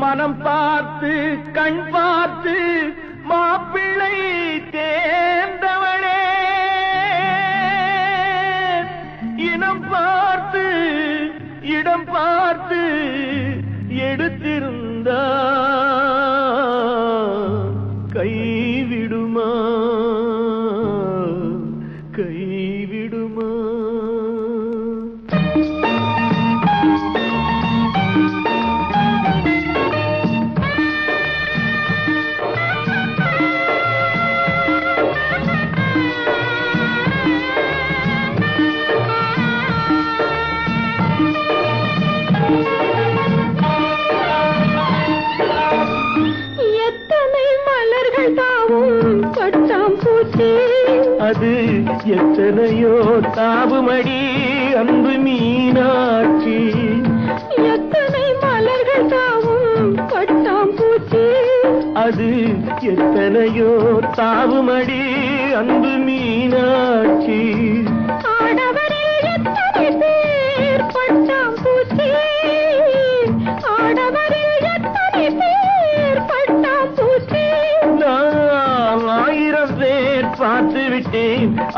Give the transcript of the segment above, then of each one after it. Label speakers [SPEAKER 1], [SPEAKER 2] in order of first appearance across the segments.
[SPEAKER 1] மனம் பார்த்து கண் பார்த்து மாப்பிள்ளை தேர்ந்தவளே இனம் பார்த்து இடம் பார்த்து எடுத்திருந்தா கைவிடுமா? எத்தனையோ தாவுமடி அன்பு மீனாட்சி.
[SPEAKER 2] எத்தனை மலர்கள் தாவும் பட்டாம் பூச்சி
[SPEAKER 1] அது எத்தனையோ தாவுமடி அன்பு மீனாட்சி.
[SPEAKER 2] ஆடவரில்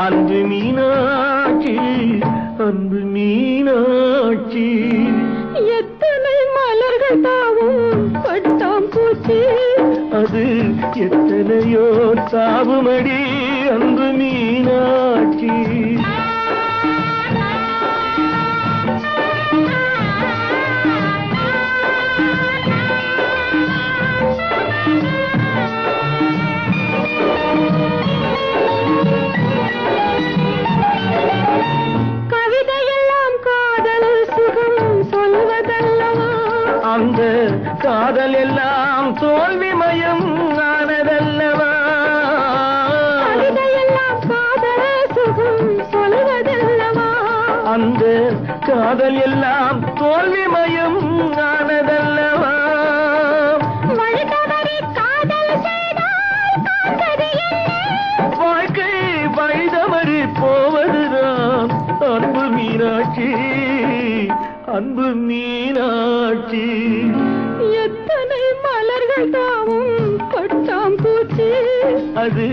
[SPEAKER 1] அன்பு மீனாட்சி அன்பு மீனாட்சி.
[SPEAKER 2] எத்தனை மலர்கள் தாவும் பட்டாம் பூச்சி.
[SPEAKER 1] அது எத்தனையோ தாவுமடி அன்பு மீனாட்சி. அந்த காதல் எல்லாம் தோல்வி மயம் ஆனதல்லவா? அந்த காதல் எல்லாம் தோல்வி மயம் ஆனதல்லவா? வாழ்க்கை வழிதவறி போவதுதான் அன்பு மீனாட்சி. அன்பு மீனாட்சி.
[SPEAKER 2] எத்தனை மலர்கள் தாவும் பட்டாம் பூச்சி.
[SPEAKER 1] அது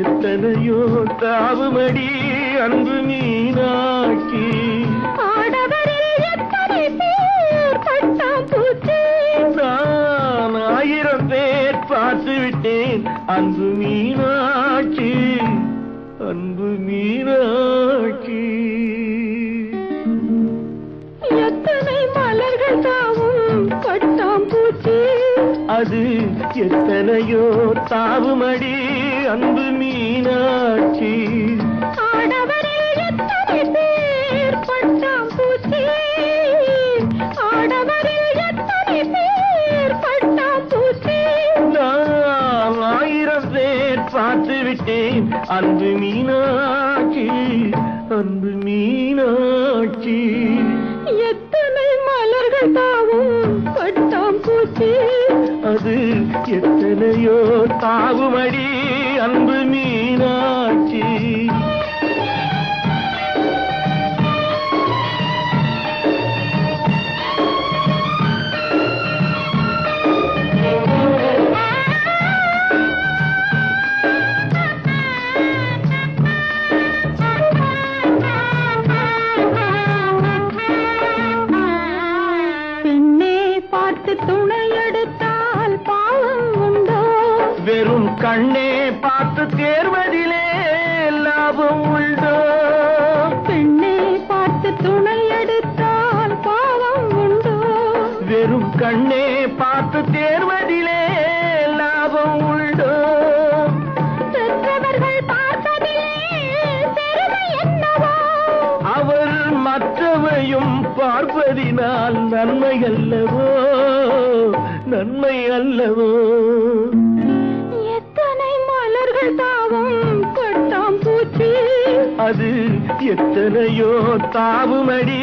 [SPEAKER 1] எத்தனையோ தாவுமடி அன்பு மீனாட்சி. நான் ஆயிரம் பேர் பார்த்து விட்டேன் அன்பு மீனாட்சி அது எத்தனையோ தாவுமடி அன்பு மீனாட்சி. பார்த்து விட்டேன் அன்பு மீனாட்சி அன்பு மீனாட்சி. எதனையோ தாவுமடி அன்பு கண்ணே பார்த்து தேர்வதிலே லாபம் உண்டோ?
[SPEAKER 2] பெண்ணே பார்த்து துணை எடுத்தால் பாவம் உண்டோ?
[SPEAKER 1] வெறும் கண்ணே பார்த்து தேர்வதிலே லாபம் உண்டோ? அவர் மற்றவையும் பார்ப்பதினால் நன்மை அல்லவோ? நன்மை அல்லவோ?
[SPEAKER 2] தாவும் பட்டாம் பூச்சி.
[SPEAKER 1] அது எத்தனையோ தாவுமடி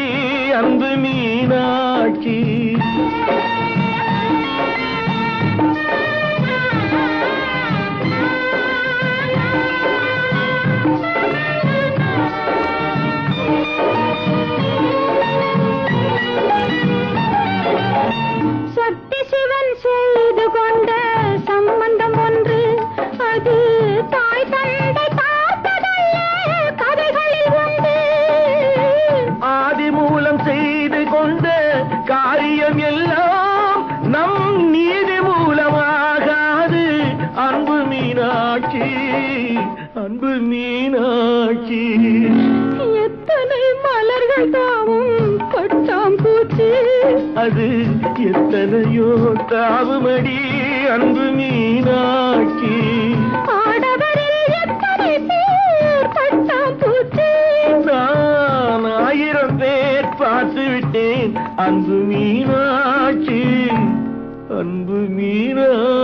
[SPEAKER 1] அன்பு மீனாட்சி. அன்பு மீனாட்சி.
[SPEAKER 2] எத்தனை மலர்கள் தாவும் கொட்டாம்பூச்சி
[SPEAKER 1] அது எத்தனையோ தாவுமடி அன்பு மீனாட்சி. ஆயிரம் பேர் பார்த்து விட்டேன் அன்பு மீனாட்சி. அன்பு மீனாட்சி